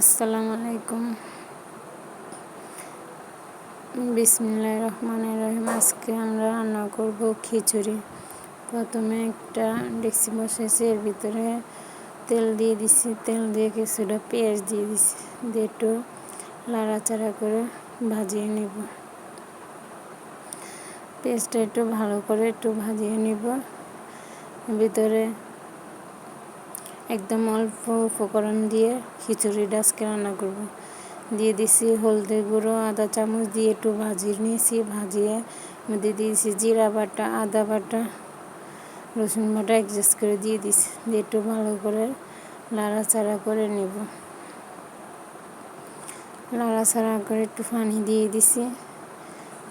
আসসালামু আলাইকুম। বিসমিল্লাহ রহমান রহিম। আজকে আমরা রান্না করব খিচুড়ি। প্রথমে একটা ডেক্সি বসেছি এর ভিতরে তেল দিয়ে দিছি। তেল দিয়ে কিছুটা পেঁয়াজ দিয়ে দিছি। দিয়ে একটু লাড়াচাড়া করে ভাজিয়ে নিব। পেঁয়াজটা একটু ভালো করে একটু ভাজিয়ে নিব। ভিতরে একদম অল্প উপকরণ দিয়ে খিচুড়িটা আজকে রান্না করব। দিয়ে দিছি হলদি গুঁড়ো, আদা চামচ দিয়ে একটু ভাজিয়ে নিয়েছি, ভাজিয়ে মধ্যে দিয়েছি জিরা বাটা, আদা বাটা, রসুন বাটা অ্যাডজাস্ট করে দিয়ে দিছি। দিয়ে একটু ভালো করে লাড়াচাড়া করে নেব। লাড়াচাড়া করে একটু পানি দিয়ে দিছি।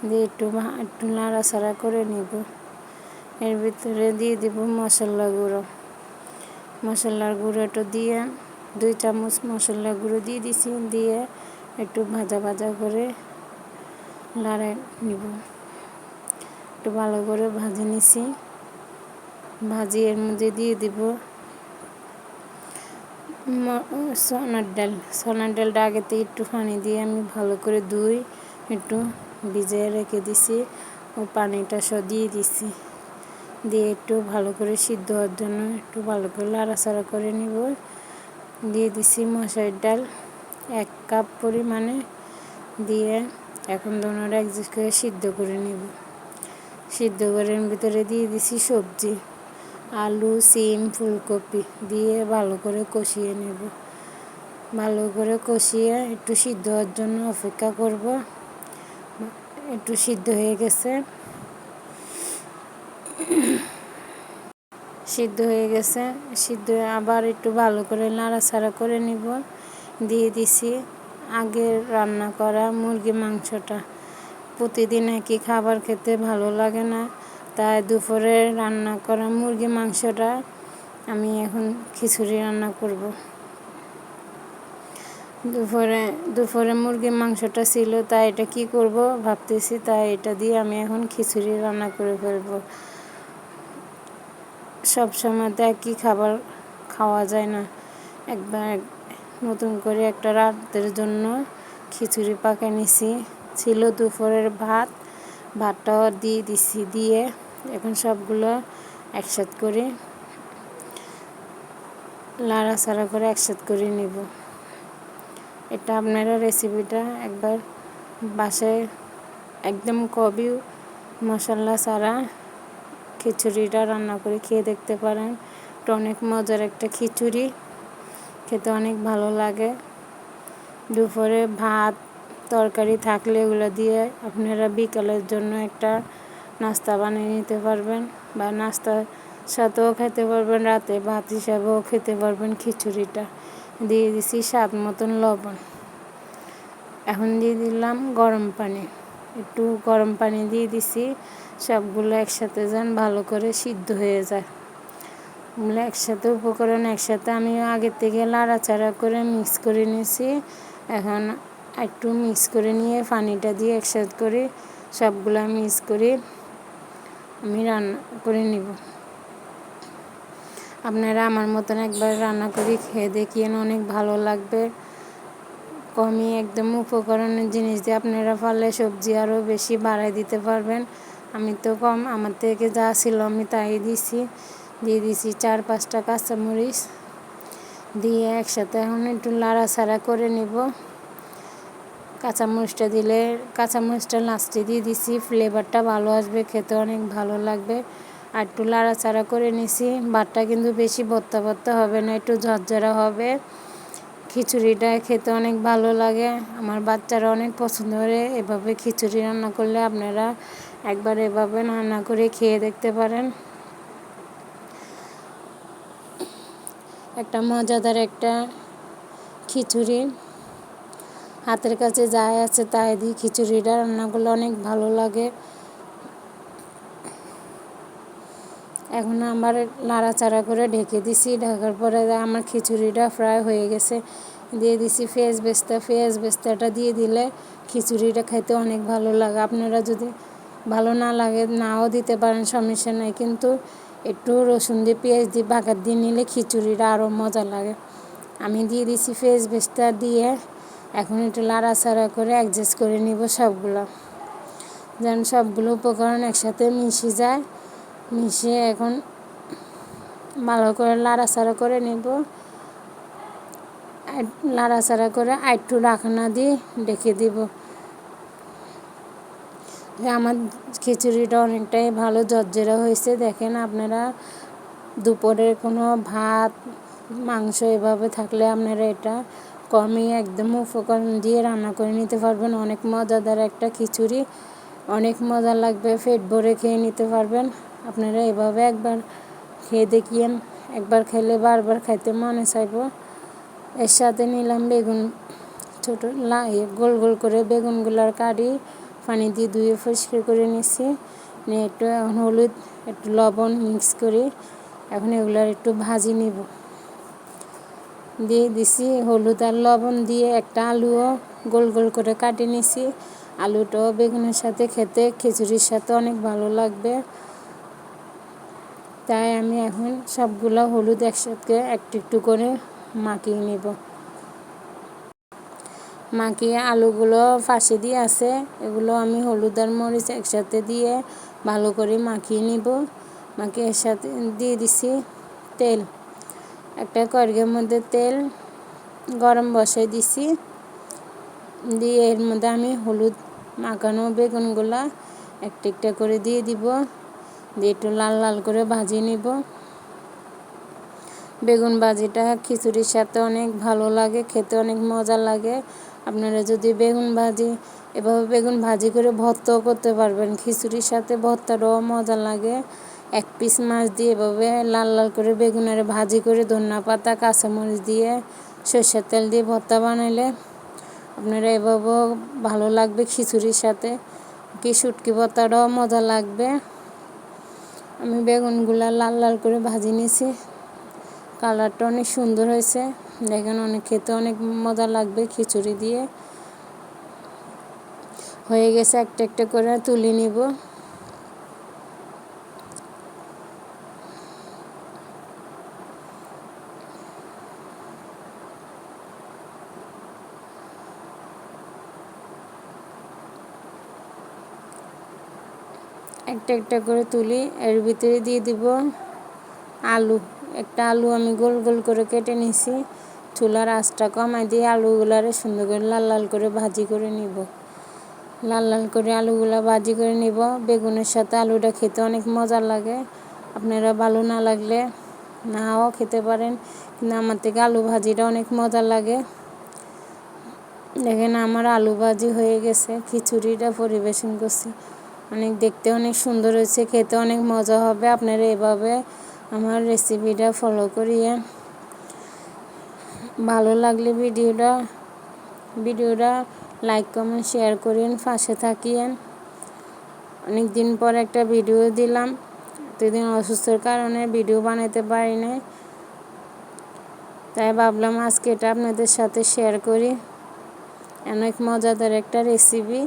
দিয়ে একটু একটু লাড়াচাড়া করে নেব। এর ভিতরে দিয়ে দিব মশলা গুঁড়ো। মশলার গুঁড়োটা দিয়ে, দুই চামচ মশলা গুঁড়ো দিয়ে দিছি, দিয়ে একটু ভাজা ভাজা করে লাড়ে নিব। একটু ভালো করে ভাজে নিছি। ভাজি এর মধ্যে দিয়ে দিব সোনার ডাল। সোনার ডালটা আগে থেকে একটু পানি দিয়ে আমি ভালো করে ধুই একটু ভিজিয়ে রেখে দিছি। ও পানিটা সব দিয়ে দিছি। দিয়ে একটু ভালো করে সিদ্ধ হওয়ার জন্য একটু ভালো করে লাড়াচাড়া করে নিব। দিয়ে দিছি মশারির ডাল এক কাপ পরিমাণে দিয়ে এখন দোনোটা একজিট করে সিদ্ধ করে নিব। সিদ্ধ করে ভিতরে দিয়ে দিছি সবজি, আলু, সিম, ফুলকপি দিয়ে ভালো করে কষিয়ে নেব। ভালো করে কষিয়ে একটু সিদ্ধ হওয়ার জন্য অপেক্ষা করব। একটু সিদ্ধ হয়ে গেছে। সিদ্ধ হয়ে গেছে। সিদ্ধ আবার একটু ভালো করে নাড়াচাড়া করে নিব। দিয়ে দিছি আগের রান্না করা মুরগি মাংসটা। প্রতিদিন একই খাবার খেতে ভালো লাগে না। তাই দুপুরে রান্না করা মুরগি মাংসটা আমি এখন খিচুড়ি রান্না করব। দুপুরে দুপুরে মুরগির মাংসটা ছিল, তাই এটা কি করব ভাবতেছি, তাই এটা দিয়ে আমি এখন খিচুড়ি রান্না করে ফেলব। সব সময় তো একই খাবার খাওয়া যায় না। একবার নতুন করে একটা রাতের জন্য খিচুড়ি পাকে নিছি। ছিল দুপুরের ভাত, ভাতটাও দিয়ে দিছি দিয়ে এখন সবগুলো একসাথ করে লাড়াচাড়া করে একসাথ করে নেব। এটা আপনারা রেসিপিটা একবার বাসায় একদম কবি মশলা ছাড়া খিচুড়িটা রান্না করে খেয়ে দেখতে পারেন। এটা অনেক মজার একটা খিচুড়ি। খেতে অনেক ভালো লাগে। দুপুরে ভাত, তরকারি থাকলে এগুলো দিয়ে আপনারা বিকালের জন্য একটা নাস্তা বানিয়ে নিতে পারবেন বা নাস্তার সাথেও খেতে পারবেন, রাতে ভাত হিসাবেও খেতে পারবেন খিচুড়িটা। দিয়ে দিছি স্বাদ মতন লবণ। এখন দিয়ে দিলাম গরম পানি। একটু গরম পানি দিয়ে দিছি, সবগুলো একসাথে যেন ভালো করে সিদ্ধ হয়ে যায়। একসাথে উপকরণ একসাথে আমি আগের থেকে লাড়াচাড়া করে মিক্স করে নিয়েছি। এখন একটু মিক্স করে নিয়ে পানিটা দিয়ে একসাথে করে সবগুলো মিক্স করে আমি রান্না করে নিব। আপনারা আমার মতন একবার রান্না করে খেয়ে দেখিয়েন অনেক ভালো লাগবে। কমই একদম উপকরণের জিনিস দিয়ে আপনারা পারলে সবজি আরও বেশি বাড়াই দিতে পারবেন। আমি তো কম, আমার থেকে যা ছিল আমি তাই দিছি। দিয়ে দিছি চার পাঁচটা কাঁচামরিচ। দিয়ে একসাথে এখন একটু লাড়াছাড়া করে নিব। কাঁচামরিচটা দিলে, কাঁচামরিচটা লাস্টে দিয়ে দিছি ফ্লেভারটা ভালো আসবে, খেতে অনেক ভালো লাগবে। আর একটু লাড়াচাড়া করে নিছি ভাতটা কিন্তু বেশি ভর্তা ভর্তা হবে না, একটু ঝরঝরা হবে। খিচুড়িটা খেতে অনেক ভালো লাগে। আমার বাচ্চারা অনেক পছন্দ করে। এভাবে খিচুড়ি রান্না করলে আপনারা একবার এভাবে রান্না করে খেয়ে দেখতে পারেন। একটা মজাদার একটা খিচুড়ি। হাতের কাছে যাই আছে তাই দিয়ে খিচুড়িটা রান্না করলে অনেক ভালো লাগে। এখন আমার নাড়াচাড়া করে ঢেকে দিছি। ঢাকার পরে আমার খিচুড়িটা ফ্রাই হয়ে গেছে। দিয়ে দিছি, ফেস বেস্তা, ফেস বেস্তাটা দিয়ে দিলে খিচুড়িটা খেতে অনেক ভালো লাগে। আপনারা যদি ভালো না লাগে, নাও দিতে পারেন, সমস্যা নাই। কিন্তু একটু রসুন দিয়ে, পেঁয়াজ দিয়ে, বাগার দিয়ে নিলে খিচুড়িটা আরও মজা লাগে। আমি দিয়ে দিছি ফেস বেসটা দিয়ে এখন একটু লাড়াচাড়া করে অ্যাডজাস্ট করে নিব সবগুলো। যেন সবগুলো উপকরণ একসাথে মিশে যায় মিশিয়ে এখন ভালো করে লাড়াচাড়া করে নেব। লাড়াচাড়া করে আইটু রাখনা দিয়ে ডেকে দিব। আমার খিচুড়িটা অনেকটাই ভালো জর্জেরা হয়েছে। দেখেন আপনারা দুপুরে কোনো ভাত, মাংস এভাবে থাকলে আপনারা এটা কমিয়ে একদম উপকরণ দিয়ে রান্না করে নিতে পারবেন। অনেক মজাদার একটা খিচুড়ি, অনেক মজা লাগবে, পেট ভরে খেয়ে নিতে পারবেন। আপনারা এভাবে একবার খেয়ে দেখিয়েন, একবার খেলে বারবার খাইতে মনে চাইব। এর সাথে নিলাম বেগুন ছোটো গোল গোল করে বেগুনগুলার কাটি পানি দিয়ে ধুয়ে পরিষ্কার করে নিছি। নিয়ে একটু এখন হলুদ, একটু লবণ মিক্স করে এখন এগুলার একটু ভাজি নিব। দিয়ে দিছি হলুদ আর লবণ দিয়ে একটা আলুও গোল গোল করে কাটে নিছি। আলুটাও বেগুনের সাথে খেতে, খিচুড়ির সাথে অনেক ভালো লাগবে। তাই আমি এখন সবগুলো হলুদ একসাথে একটু একটু করে মাখিয়ে নেব। মাখিয়ে আলুগুলো ফাঁসে দিয়ে আছে, এগুলো আমি হলুদ আর মরিচ একসাথে দিয়ে ভালো করে মাখিয়ে নিব। মাখিয়ে এর সাথে দিয়ে দিছি তেল। একটা কড়ির মধ্যে তেল গরম বসাই দিছি। দিয়ে এর মধ্যে আমি হলুদ মাখানো বেগুনগুলো একটা একটা করে দিয়ে দিব। দিয়ে একটু লাল লাল করে ভাজিয়ে নিব। বেগুন ভাজিটা, খিচুড়ির সাথে অনেক ভালো লাগে, খেতে অনেক মজা লাগে। আপনারা যদি বেগুন ভাজি, এভাবে বেগুন ভাজি করে ভর্তাও করতে পারবেন। খিচুড়ির সাথে ভর্তাটাও মজা লাগে। এক পিস মাছ দিয়ে এভাবে লাল লাল করে বেগুনের ভাজি করে ধন্যা পাতা, কাঁচামরিচ দিয়ে সর্ষের তেল দিয়ে ভর্তা বানাইলে আপনারা এভাবেও ভালো লাগবে খিচুড়ির সাথে। কি শুটকি ভর্তাটাও মজা লাগবে। আমি বেগুনগুলা লাল লাল করে ভাজি নিয়েছি কালারটা অনেক সুন্দর হয়েছে। দেখেন অনেক খেতে অনেক মজা লাগবে খিচুড়ি দিয়ে। হয়ে গেছে একটা একটা করে তুলে নিব। একটা একটা করে তুলি, এর ভিতরে দিয়ে দিব আলু। একটা আলু আমি গোল গোল করে কেটে নিছি। চুলার আঁচটা কমাই দিয়ে আলুগুলারে সুন্দর করে লাল লাল করে ভাজি করে নিব। লাল লাল করে আলুগুলা ভাজি করে নিব। বেগুনের সাথে আলুটা খেতে অনেক মজা লাগে। আপনারা ভালো না লাগলে নাও খেতে পারেন। কিন্তু আমার থেকে আলু ভাজিটা অনেক মজা লাগে। দেখেন আমার আলু ভাজি হয়ে গেছে, খিচুড়িটা পরিবেশন করছি। অনেক দেখতে অনেক সুন্দর হয়েছে, খেতে অনেক মজা হবে। আপনারা এভাবে আমার রেসিপিটা ফলো করিয়ে ভালো লাগলে ভিডিওটা ভিডিওটা লাইক কমেন্ট শেয়ার করেন, পাশে থাকিয়েন। অনেক দিন পর একটা ভিডিও দিলাম। এতদিন অসুস্থর কারণে ভিডিও বানাতে পারি না তাই ভাবলাম আজকে এটা আপনাদের সাথে শেয়ার করি। অনেক মজাদার একটা রেসিপি